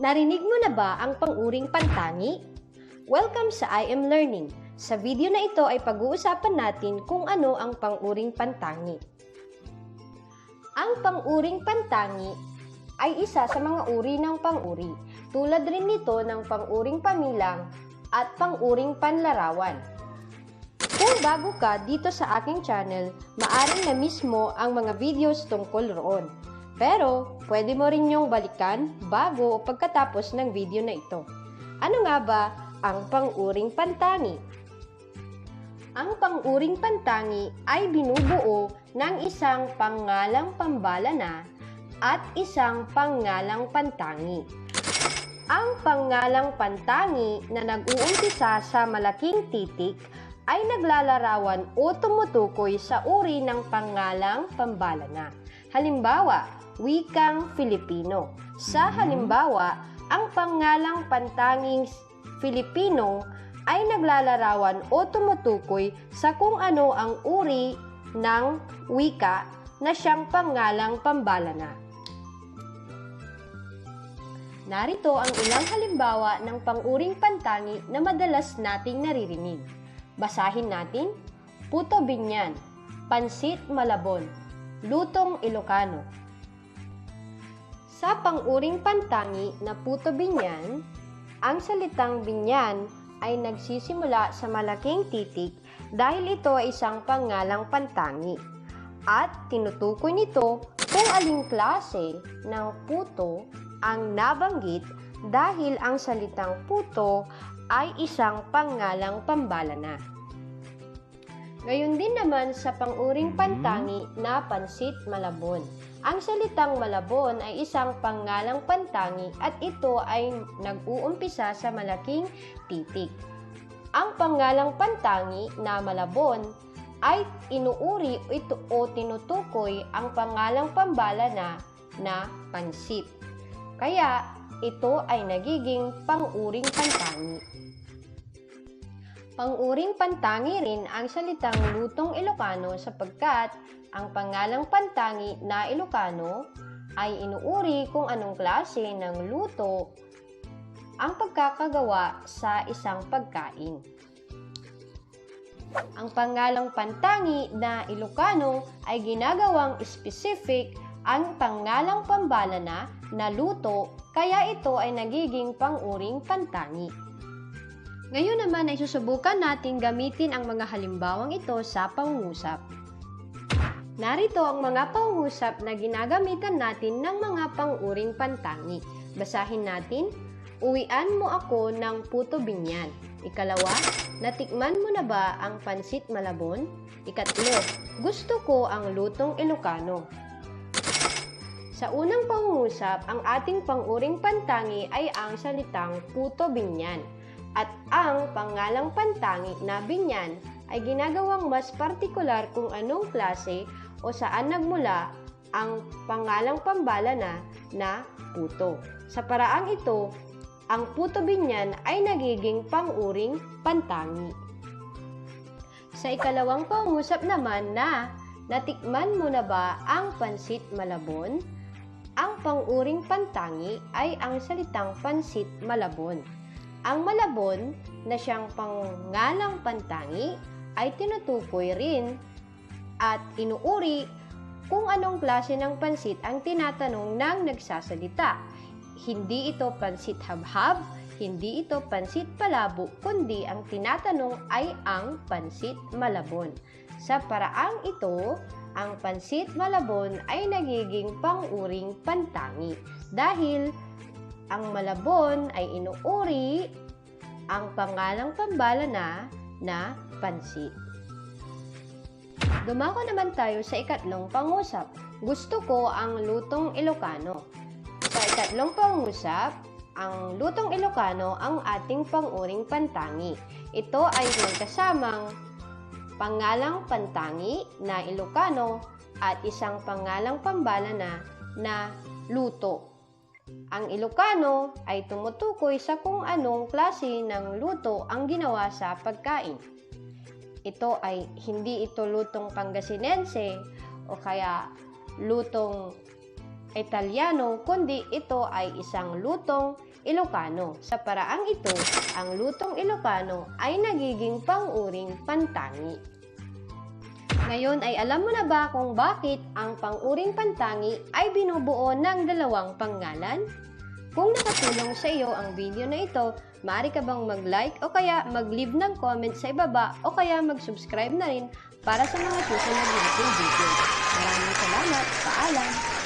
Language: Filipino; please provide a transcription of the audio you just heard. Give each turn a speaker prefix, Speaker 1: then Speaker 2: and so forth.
Speaker 1: Narinig mo na ba ang panguring pantangi? Welcome sa I Am Learning. Sa video na ito ay pag-uusapan natin kung ano ang panguring pantangi. Ang panguring pantangi ay isa sa mga uri ng panguri. Tulad rin nito ng panguring pamilang at panguring panlarawan. Kung bago ka dito sa aking channel, maaring na mismo ang mga videos tungkol roon. Pero, pwede mo rin yung balikan bago o pagkatapos ng video na ito. Ano nga ba ang panguring pantangi? Ang panguring pantangi ay binubuo ng isang pangalang pambalana at isang pangalang pantangi. Ang pangalang pantangi na nag-uumpisa sa malaking titik ay naglalarawan o tumutukoy sa uri ng pangalang pambalana. Halimbawa, wikang Filipino. Sa halimbawa, ang pangalang pantanging Filipino ay naglalarawan o tumutukoy sa kung ano ang uri ng wika na siyang pangalang pambalana. Narito ang ilang halimbawa ng panguring pantangi na madalas nating naririnig. Basahin natin, Puto Binyan, Pansit Malabon, Lutong Ilocano. Sa panguring pantangi na Puto Binyan, ang salitang binyan ay nagsisimula sa malaking titik dahil ito ay isang pangalang pantangi. At tinutukoy nito kung aling klase ng puto ang nabanggit dahil ang salitang puto ay isang pangalang pambalana. Gayon din naman sa panguring pantangi na pansit malabon. Ang salitang malabon ay isang pangalang pantangi at ito ay nag-uumpisa sa malaking titik. Ang pangalang pantangi na malabon ay inuuri ito o tinutukoy ang pangalang pambalana na pansit. Kaya ito ay nagiging panguring pantangi. Panguring pantangi rin ang salitang lutong Ilocano sapagkat ang pangalang pantangi na Ilocano ay inuuri kung anong klase ng luto ang pagkakagawa sa isang pagkain. Ang pangalang pantangi na Ilocano ay ginagawang specific ang pangalang pambalana na luto kaya ito ay nagiging panguring pantangi. Ngayon naman ay susubukan natin gamitin ang mga halimbawang ito sa pangungusap. Narito ang mga pangungusap na ginagamitan natin ng mga panguring pantangi. Basahin natin, Uwian mo ako ng puto binyan. Ikalawa, natikman mo na ba ang pansit malabon? Ikatlo, gusto ko ang lutong Ilocano. Sa unang pangungusap, ang ating panguring pantangi ay ang salitang puto binyan. At ang pangalang pantangi na binyan ay ginagawang mas partikular kung anong klase o saan nagmula ang pangalang pambala na na puto. Sa paraang ito, ang puto binyan ay nagiging panguring pantangi. Sa ikalawang pangusap naman na natikman mo na ba ang pansit malabon? Ang panguring pantangi ay ang salitang pansit malabon. Ang malabon na siyang pangalang pantangi ay tinutukoy rin at inuuri kung anong klase ng pansit ang tinatanong ng nagsasalita. Hindi ito pansit habhab, hindi ito pansit palabo, kundi ang tinatanong ay ang pansit malabon. Sa paraang ito, ang pansit malabon ay nagiging panguring pantangi dahil ang malabon ay inuuri ang pangalang pambala na na pansit. Dumako naman tayo sa ikatlong pangusap. Gusto ko ang lutong Ilocano. Sa ikatlong pangusap, ang lutong Ilocano ang ating panguring pantangi. Ito ay may kasamang pangalang pantangi na Ilocano at isang pangalang pambala na na luto. Ang Ilocano ay tumutukoy sa kung anong klase ng luto ang ginawa sa pagkain. Ito ay hindi ito lutong Pangasinense o kaya lutong Italiano, kundi ito ay isang lutong Ilocano. Sa paraang ito, ang lutong Ilocano ay nagiging panguring pantangi. Ngayon ay alam mo na ba kung bakit ang panguring pantangi ay binubuo ng dalawang pangalan? Kung nakatulong sa iyo ang video na ito, maaari ka bang mag-like o kaya mag-leave ng comment sa ibaba o kaya mag-subscribe na rin para sa mga susunod nating video. Maraming salamat. Paalam!